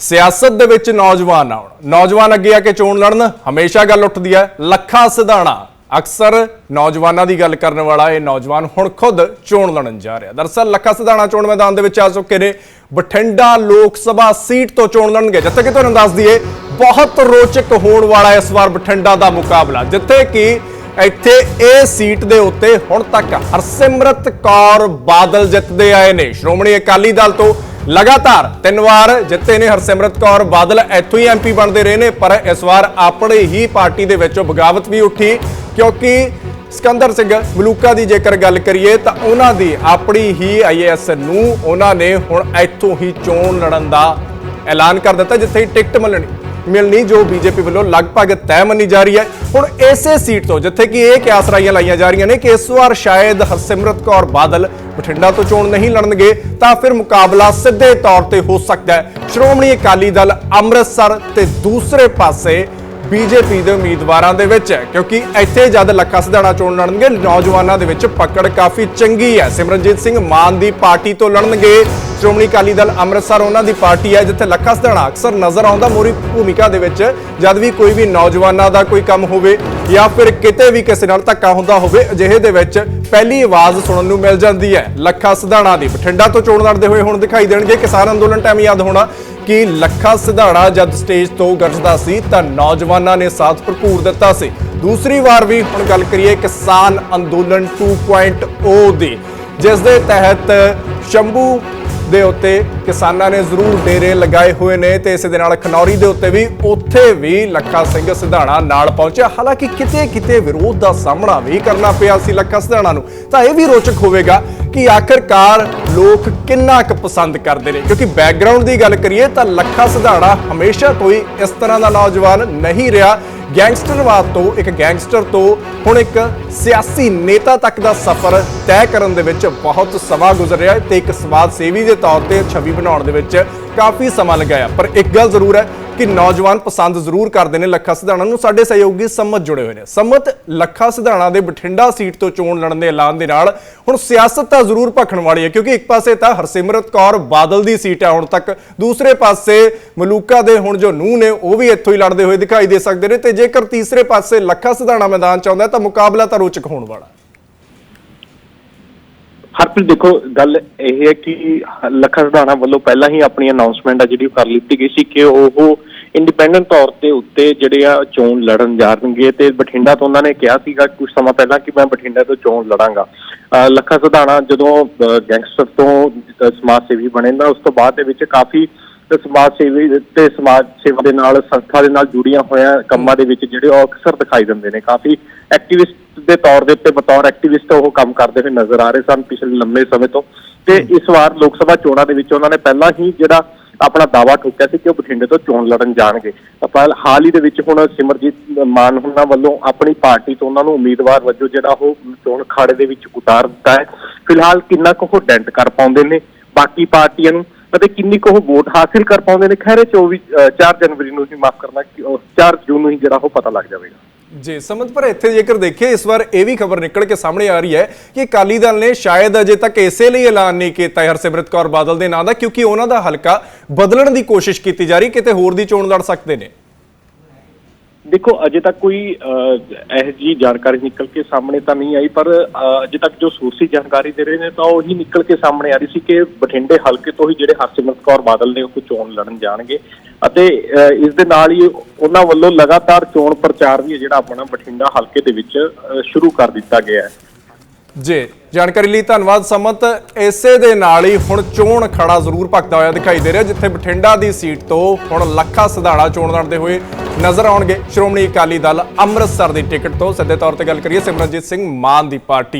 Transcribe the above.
ਸਿਆਸਤ ਦੇ ਵਿੱਚ ਨੌਜਵਾਨ ਆਉਣ। ਨੌਜਵਾਨ ਅੱਗੇ ਆ ਕੇ ਚੋਣ ਲੜਨ, ਹਮੇਸ਼ਾ ਗੱਲ ਉੱਠਦੀ ਹੈ, ਲੱਖਾ ਸਿਧਾਣਾ। ਅਕਸਰ ਨੌਜਵਾਨਾਂ ਦੀ ਗੱਲ ਕਰਨ ਵਾਲਾ ਇਹ ਨੌਜਵਾਨ ਹੁਣ ਖੁਦ ਚੋਣ ਲੜਨ ਜਾ ਰਿਹਾ। ਦਰਸਲ ਲੱਖਾ ਸਿਧਾਣਾ ਚੋਣ ਮੈਦਾਨ ਦੇ ਵਿੱਚ ਆ ਚੁੱਕੇ ਨੇ। ਬਠਿੰਡਾ ਲੋਕ ਸਭਾ ਸੀਟ ਤੋਂ ਚੋਣ ਲੜਨਗੇ। ਜਿੱਥੇ ਕਿ ਤੁਹਾਨੂੰ ਦੱਸ ਦਈਏ, ਬਹੁਤ ਰੋਚਕ ਹੋਣ ਵਾਲਾ ਇਸ ਵਾਰ ਬਠਿੰਡਾ ਦਾ ਮੁਕਾਬਲਾ। ਜਿੱਥੇ ਕਿ ਇੱਥੇ ਇਹ ਸੀਟ ਦੇ ਉੱਤੇ ਹੁਣ ਤੱਕ ਹਰਸਿਮਰਤ ਕੌਰ ਬਾਦਲ ਜਿੱਤਦੇ ਆਏ ਨੇ। ਸ਼੍ਰੋਮਣੀ ਅਕਾਲੀ ਦਲ ਤੋਂ ਲਗਾਤਾਰ ਤਿੰਨ ਵਾਰ ਜਿੱਤੇ ਨੇ ਹਰਸਿਮਰਤ ਕੌਰ, ਬਾਦਲ ਇੱਥੋਂ ਹੀ ਐਮਪੀ ਬਣਦੇ ਰਹੇ ਨੇ, ਪਰ ਇਸ ਵਾਰ ਆਪਣੇ ਹੀ ਪਾਰਟੀ ਦੇ ਵਿੱਚੋਂ ਬਗਾਵਤ ਵੀ ਉੱਠੀ, ਕਿਉਂਕਿ ਸਿਕੰਦਰ ਸਿੰਘ ਮਲੂਕਾ ਦੀ ਜੇਕਰ ਗੱਲ ਕਰੀਏ ਤਾਂ ਉਹਨਾਂ ਦੀ ਆਪਣੀ ਹੀ ਆਈਏਐਸ ਨੂੰ ਉਹਨਾਂ ਨੇ ਹੁਣ ਇੱਥੋਂ ਹੀ ਚੋਣ ਲੜਨ ਦਾ ਐਲਾਨ ਕਰ ਦਿੱਤਾ, ਜਿੱਥੇ ਹੀ ਟਿਕਟ ਮਿਲਣੀ ਮਿਲਣੀ ਜੋ ਬੀਜੇਪੀ ਵੱਲੋਂ ਲਗਭਗ ਤੈਅ ਮੰਨੀ ਜਾ ਰਹੀ ਹੈ। ਹੁਣ ਇਸੇ ਸੀਟ ਤੋਂ ਜਿੱਥੇ ਕਿ ਇਹ ਕਿਆਸਰਾਈਆਂ ਲਾਈਆਂ ਜਾ ਰਹੀਆਂ ਨੇ ਕਿ ਇਸ ਵਾਰ ਸ਼ਾਇਦ ਹਰਸਿਮਰਤ ਕੌਰ, ਬਾਦਲ ਬਠਿੰਡਾ ਤੋਂ ਚੋਣ ਨਹੀਂ ਲੜਨਗੇ, ਤਾਂ ਫਿਰ ਮੁਕਾਬਲਾ ਸਿੱਧੇ ਤੌਰ ਤੇ ਹੋ ਸਕਦਾ ਹੈ। ਸ਼੍ਰੋਮਣੀ ਅਕਾਲੀ ਦਲ ਅੰਮ੍ਰਿਤਸਰ ਤੇ ਦੂਸਰੇ ਪਾਸੇ ਬੀਜੇਪੀ ਦੇ ਉਮੀਦਵਾਰਾਂ ਦੇ ਵਿੱਚ ਹੈ, ਕਿਉਂਕਿ ਇੱਥੇ ਜਦ ਲੱਖਾ ਸਿਧਾਣਾ ਚੋਣ ਲੜਨਗੇ, ਨੌਜਵਾਨਾਂ ਦੇ ਵਿੱਚ ਪਕੜ ਕਾਫੀ ਚੰਗੀ ਹੈ। ਸਿਮਰਨਜੀਤ ਸਿੰਘ ਮਾਨ ਦੀ ਪਾਰਟੀ ਤੋਂ ਲੜਨਗੇ। ਸ਼੍ਰੋਮਣੀ ਅਕਾਲੀ ਦਲ ਅੰਮ੍ਰਿਤਸਰ, ਉਹਨਾਂ ਦੀ ਪਾਰਟੀ ਹੈ, ਜਿੱਥੇ ਲੱਖਾ ਸਿਧਾਣਾ ਅਕਸਰ ਨਜ਼ਰ ਆਉਂਦਾ, ਮੋਰੀ ਭੂਮਿਕਾ ਦੇ ਵਿੱਚ, ਜਦ ਵੀ ਕੋਈ ਵੀ ਨੌਜਵਾਨਾਂ ਦਾ ਕੋਈ ਕੰਮ ਹੋਵੇ, ਜਾਂ ਫਿਰ ਕਿਤੇ ਵੀ ਕਿਸੇ ਨਾਲ ਧੱਕਾ ਹੁੰਦਾ ਹੋਵੇ, ਅਜਿਹੇ ਦੇ ਵਿੱਚ ਪਹਿਲੀ ਆਵਾਜ਼ ਸੁਣਨ ਨੂੰ ਮਿਲ ਜਾਂਦੀ ਹੈ। ਲੱਖਾ ਸਿਧਾਣਾ ਦੀ ਬਠਿੰਡਾ ਤੋਂ ਚੋਣ ਲੜਦੇ ਹੋਏ ਹੁਣ ਦਿਖਾਈ ਦੇਣਗੇ। ਕਿਸਾਨ ਅੰਦੋਲਨ ਟਾਈਮ ਯਾਦ ਹੋਣਾ ਕਿ ਲੱਖਾ ਸਿਧਾਣਾ ਜਦ ਸਟੇਜ ਤੋਂ ਗੱਜਦਾ ਸੀ ਤਾਂ ਨੌਜਵਾਨਾਂ ਨੇ ਸਾਥ ਭਰਪੂਰ ਦਿੱਤਾ ਸੀ। ਦੂਸਰੀ ਵਾਰ ਵੀ ਹੁਣ ਗੱਲ ਕਰੀਏ ਕਿਸਾਨ ਅੰਦੋਲਨ 2.0 ਦੀ, ਜਿਸ ਦੇ ਤਹਿਤ ਸ਼ੰਭੂ ਦੇ ਉੱਤੇ ਕਿਸਾਨਾਂ ਨੇ ਜ਼ਰੂਰ ਡੇਰੇ ਲਗਾਏ ਹੋਏ ਨੇ ਤੇ ਇਸੇ ਦੇ ਨਾਲ ਖਨੌਰੀ ਦੇ ਉੱਤੇ ਵੀ ਉੱਥੇ ਵੀ ਲੱਖਾ ਸਿੰਘ ਸਿਧਾਣਾ ਨਾਲ ਪਹੁੰਚਿਆ। ਹਾਲਾਂਕਿ ਕਿਤੇ ਕਿਤੇ ਵਿਰੋਧ ਦਾ ਸਾਹਮਣਾ ਵੀ ਕਰਨਾ ਪਿਆ ਸੀ ਲੱਖਾ ਸਿਧਾਣਾ ਨੂੰ। ਤਾਂ ਇਹ ਵੀ ਰੋਚਕ ਹੋਵੇਗਾ ਕਿ ਆਖਰਕਾਰ ਲੋਕ ਕਿੰਨਾ ਕੁ ਪਸੰਦ ਕਰਦੇ ਨੇ? ਕਿਉਂਕਿ ਬੈਕਗ੍ਰਾਉਂਡ ਦੀ ਗੱਲ ਕਰੀਏ ਤਾਂ ਲੱਖਾ ਸਿਧਾਣਾ ਹਮੇਸ਼ਾ ਤੋਂ ਹੀ ਇਸ ਤਰ੍ਹਾਂ ਦਾ ਨੌਜਵਾਨ ਨਹੀਂ ਰਿਹਾ। ਗੈਂਗਸਟਰਵਾਦ ਤੋਂ, ਇੱਕ ਗੈਂਗਸਟਰ ਤੋਂ ਹੁਣ ਇੱਕ ਸਿਆਸੀ ਨੇਤਾ ਤੱਕ ਦਾ ਸਫ਼ਰ ਤੈਅ ਕਰਨ ਦੇ ਵਿੱਚ ਬਹੁਤ ਸਮਾਂ ਗੁਜ਼ਰਿਆ ਰਿਹਾ ਤੇ ਇੱਕ ਸਮਾਜ ਸੇਵੀ ਦੇ ਤੌਰ ਤੇ ਛਵੀ ਬਣਾਉਣ ਦੇ ਵਿੱਚ ਕਾਫੀ ਸਮਾਂ ਲਗਾਇਆ। ਪਰ ਇੱਕ ਗੱਲ ਜ਼ਰੂਰ ਹੈ ਕਿ ਨੌਜਵਾਨ ਪਸੰਦ ਜ਼ਰੂਰ ਕਰਦੇ ਨੇ ਲੱਖਾ ਸਿਧਾਣਾ ਨੂੰ। ਸਾਡੇ ਸਹਿਯੋਗੀ ਸੰਮਤ ਜੁੜੇ ਹੋਏ ਨੇ। ਸੰਮਤ ਲੱਖਾ ਸਿਧਾਣਾ ਦੇ ਬਠਿੰਡਾ ਸੀਟ ਤੋਂ ਚੋਣ ਲੜਨ ਦੇ ਐਲਾਨ ਦੇ ਨਾਲ ਹੁਣ ਸਿਆਸਤ ਤਾਂ ਜ਼ਰੂਰ ਭਖਣ ਵਾਲੀ ਹੈ, ਕਿਉਂਕਿ ਇੱਕ ਪਾਸੇ ਤਾਂ ਹਰਸਿਮਰਤ ਕੌਰ ਬਾਦਲ ਦੀ ਸੀਟ ਹੈ ਹੁਣ ਤੱਕ। ਦੂਸਰੇ ਪਾਸੇ ਮਲੂਕਾ ਦੇ ਹੁਣ ਜੋ ਨੂੰਹ ਨੇ, ਉਹ ਵੀ ਇੱਥੋਂ ਹੀ ਲੜਦੇ ਹੋਏ ਦਿਖਾਈ ਦੇ ਸਕਦੇ ਨੇ। ਤੇ ਜੇਕਰ ਤੀਸਰੇ ਪਾਸੇ ਲੱਖਾ ਸਿਧਾਣਾ ਮੈਦਾਨ ਚ ਆਉਂਦਾ ਤਾਂ ਮੁਕਾਬਲਾ ਤਾਂ ਰੋਚਕ ਹੋਣ ਵਾਲਾ ਹਰਪ੍ਰੀਤ, ਦੇਖੋ, ਗੱਲ ਇਹ ਹੈ ਕਿ ਲੱਖਾ ਸਧਾਣਾ ਵੱਲੋਂ ਪਹਿਲਾਂ ਹੀ ਆਪਣੀ ਅਨਾਉਂਸਮੈਂਟ ਆ ਜਿਹੜੀ ਉਹ ਕਰ ਲਿੱਤੀ ਗਈ ਸੀ ਕਿ ਉਹ ਇੰਡੀਪੈਂਡੈਂਟ ਤੌਰ ਤੇ ਉੱਤੇ ਜਿਹੜੇ ਆ ਚੋਣ ਲੜਨ ਜਾਣਗੇ ਤੇ ਬਠਿੰਡਾ ਤੋਂ ਉਹਨਾਂ ਨੇ ਕਿਹਾ ਸੀਗਾ ਕੁਝ ਸਮਾਂ ਪਹਿਲਾਂ ਕਿ ਮੈਂ ਬਠਿੰਡਾ ਤੋਂ ਚੋਣ ਲੜਾਂਗਾ। ਅਹ ਲੱਖਾ ਸਿਧਾਣਾ ਜਦੋਂ ਗੈਂਗਸਟਰ ਤੋਂ ਸਮਾਜ ਸੇਵੀ ਬਣੇ ਨਾ ਉਸ ਤੋਂ ਬਾਅਦ ਦੇ ਵਿੱਚ ਕਾਫੀ ਤੇ ਸਮਾਜ ਸੇਵੀ ਤੇ ਸਮਾਜ ਸੇਵਾ ਦੇ ਨਾਲ ਸੰਸਥਾ ਦੇ ਨਾਲ ਜੁੜੀਆਂ ਹੋਇਆਂ ਕੰਮਾਂ ਦੇ ਵਿੱਚ ਜਿਹੜੇ ਉਹ ਅਕਸਰ ਦਿਖਾਈ ਦਿੰਦੇ ਨੇ। ਕਾਫੀ ਐਕਟਿਵਿਸਟ ਦੇ ਤੌਰ ਦੇ ਉੱਤੇ ਬਤੌਰ ਐਕਟਿਵਿਸਟ ਉਹ ਕੰਮ ਕਰਦੇ ਹੋਏ ਨਜ਼ਰ ਆ ਰਹੇ ਸਨ ਪਿਛਲੇ ਲੰਮੇ ਸਮੇਂ ਤੋਂ। ਤੇ ਇਸ ਵਾਰ ਲੋਕ ਸਭਾ ਚੋਣਾਂ ਦੇ ਵਿੱਚ ਉਹਨਾਂ ਨੇ ਪਹਿਲਾਂ ਹੀ ਜਿਹੜਾ ਆਪਣਾ ਦਾਵਾ ਠੋਕਿਆ ਸੀ ਕਿ ਉਹ ਬਠਿੰਡੇ ਤੋਂ ਚੋਣ ਲੜਨ ਜਾਣਗੇ। ਆਪਾਂ ਹਾਲ ਹੀ ਦੇ ਵਿੱਚ ਹੁਣ ਸਿਮਰਜੀਤ ਮਾਨ ਉਹਨਾਂ ਵੱਲੋਂ ਆਪਣੀ ਪਾਰਟੀ ਤੋਂ ਉਹਨਾਂ ਨੂੰ ਉਮੀਦਵਾਰ ਵਜੋਂ ਜਿਹੜਾ ਉਹ ਚੋਣ ਖਾੜੇ ਦੇ ਵਿੱਚ ਉਤਾਰ ਦਿੱਤਾ ਹੈ। ਫਿਲਹਾਲ ਕਿੰਨਾ ਕੁ ਉਹ ਡੈਂਟ ਕਰ ਪਾਉਂਦੇ ਨੇ। ਬਾਕੀ ਪਾਰਟੀਆਂ ਨੂੰ ਅਤੇ ਕਿੰਨੀ ਕੁ ਉਹ ਵੋਟ ਹਾਸਿਲ ਕਰ ਪਾਉਂਦੇ ਨੇ? ਖੈਰੇ 24 4 ਜਨਵਰੀ ਨੂੰ ਹੀ ਮਾਫ ਕਰਨਾ 4 ਜੂਨ ਨੂੰ ਹੀ ਜਿਹੜਾ ਉਹ ਪਤਾ ਲੱਗ ਜਾਵੇਗਾ। ਜੀ ਸਮਝ ਪਰ ਇੱਥੇ ਜੇਕਰ ਦੇਖੀਏ, ਇਸ ਵਾਰ ਇਹ ਵੀ ਖਬਰ ਨਿਕਲ ਕੇ ਸਾਹਮਣੇ ਆ ਰਹੀ ਹੈ ਕਿ ਅਕਾਲੀ ਦਲ ਨੇ ਸ਼ਾਇਦ ਅਜੇ ਤੱਕ ਇਸੇ ਲਈ ਐਲਾਨ ਨਹੀਂ ਕੀਤਾ ਹਰਸਿਮਰਤ ਕੌਰ ਬਾਦਲ ਦੇ ਨਾਂ ਦਾ, ਕਿਉਂਕਿ ਉਹਨਾਂ ਦਾ ਹਲਕਾ ਬਦਲਣ ਦੀ ਕੋਸ਼ਿਸ਼ ਕੀਤੀ ਜਾ ਰਹੀ ਕਿਤੇ ਹੋਰ ਦੀ ਚੋਣ ਲੜ ਸਕਦੇ ਨੇ। ਦੇਖੋ ਅਜੇ ਤੱਕ ਕੋਈ ਇਹ ਜੀ ਜਾਣਕਾਰੀ ਨਿਕਲ ਕੇ ਸਾਹਮਣੇ ਤਾਂ ਨਹੀਂ ਆਈ ਪਰ ਅਜੇ ਤੱਕ ਜੋ ਸੂਰਸੀ ਜਾਣਕਾਰੀ ਦੇ ਰਹੇ ਨੇ ਤਾਂ ਉਹੀ ਨਿਕਲ ਕੇ ਸਾਹਮਣੇ ਆ ਰਹੀ ਸੀ ਕਿ ਬਠਿੰਡੇ ਹਲਕੇ ਤੋਂ ਹੀ ਜਿਹੜੇ ਹਰਸਿਮਰਤ ਕੌਰ ਬਾਦਲ ਨੇ ਉਹ ਚੋਣ ਲੜਨ ਜਾਣਗੇ। ਅਤੇ ਅ, ਇਸ ਦੇ ਨਾਲ ਹੀ ਉਹਨਾਂ ਵੱਲੋਂ ਲਗਾਤਾਰ ਚੋਣ ਪ੍ਰਚਾਰ ਵੀ ਜਿਹੜਾ ਆਪਣਾ ਬਠਿੰਡਾ ਹਲਕੇ ਦੇ ਵਿੱਚ ਸ਼ੁਰੂ ਕਰ ਦਿੱਤਾ ਗਿਆ ਹੈ। ਜੀ ਜਾਣਕਾਰੀ ਲਈ ਧੰਨਵਾਦ ਸਮਤ। ਇਸੇ ਦੇ ਨਾਲ ਹੀ ਹੁਣ ਚੋਣ ਖੜਾ ਜ਼ਰੂਰ ਭਖਦਾ ਹੋਇਆ ਦਿਖਾਈ ਦੇ ਰਿਹਾ ਜਿੱਥੇ ਬਠਿੰਡਾ ਦੀ ਸੀਟ ਤੋਂ ਹੁਣ ਲੱਖਾ ਸਿਧਾਣਾ ਚੋਣ ਲੜਦੇ ਹੋਏ ਨਜ਼ਰ ਆਉਣਗੇ। ਸ਼੍ਰੋਮਣੀ ਅਕਾਲੀ ਦਲ ਅੰਮ੍ਰਿਤਸਰ ਦੀ ਟਿਕਟ ਤੋਂ। ਸਿੱਧੇ ਤੌਰ ਤੇ ਗੱਲ ਕਰੀਏ, ਸਿਮਰਨਜੀਤ ਸਿੰਘ ਮਾਨ ਦੀ ਪਾਰਟੀ ਹੈ।